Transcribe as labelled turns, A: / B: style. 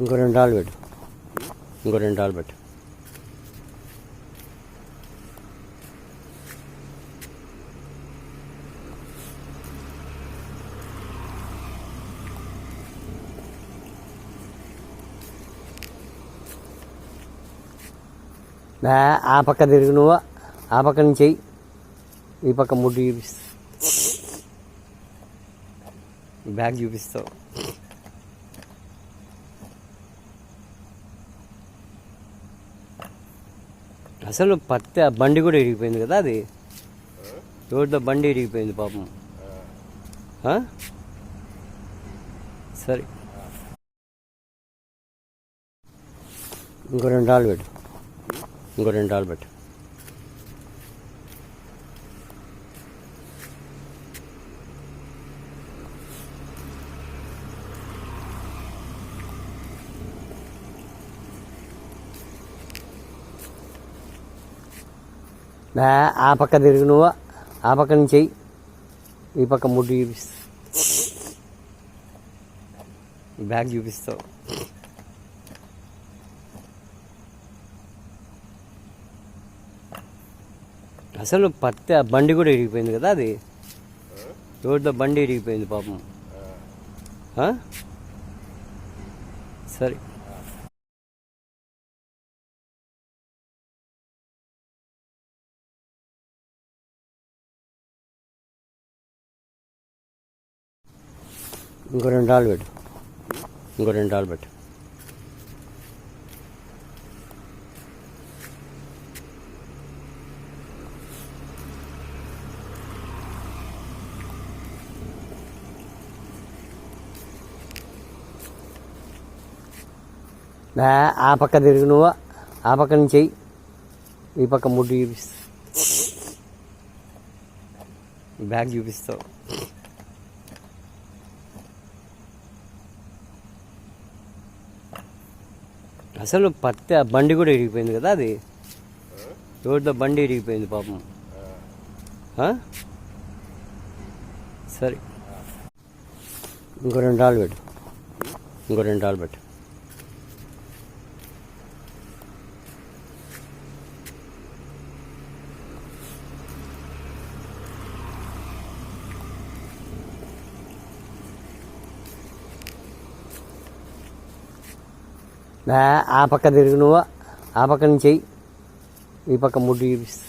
A: ఇంకో రెండు రాళ్ళు పెట్టు. ఇంకో రెండు రాళ్ళు పెట్టు. ఆ పక్క తిరుగు నువ్వు. ఆ పక్క నుంచి చెయ్యి. ఈ పక్క ముడ్డు చూపిస్తా. బ్యాగ్ చూపిస్తావు. అసలు పత్తి ఆ బండి కూడా ఇరిగిపోయింది కదా అది. రోడ్లో బండి ఇరిగిపోయింది పాపం. సరే. ఇంకో రెండు రాళ్ళు పెట్టు. ఇంకో రెండు రాళ్ళు పెట్టు. ఆ పక్క తిరుగు నువ్వు. ఆ పక్క నుంచి చెయ్యి. ఈ పక్క ముడ్డు చూపిస్తా. బ్యాగ్ చూపిస్తావు. అసలు పత్తి బండి కూడా ఇరిగిపోయింది కదా అది? రోడ్లో బండి ఇరిగిపోయింది పాపం? సరే. ఇంకో రెండు రాళ్ళు పెట్టు. ఇంకో రెండు రాళ్ళు పెట్టు. బా, ఆ పక్క తిరుగు నువ్వు. ఆ పక్క నుంచి చెయ్యి. ఈ పక్క ముడ్డు చూపిస్తా. బ్యాగ్ చూపిస్తావు. అసలు పత్తి ఆ బండి కూడా ఇరిగిపోయింది కదా అది. రోడ్లో బండి ఇరిగిపోయింది పాపం? సరే. ఇంకో రెండు రాళ్ళు పెట్టు. ఇంకో రెండు రాళ్ళు పెట్టు. ఆ పక్క తిరుగు నువ్వు ఆ పక్క నుంచి చెయ్యి. ఈ పక్క ముడ్డు చూపిస్తా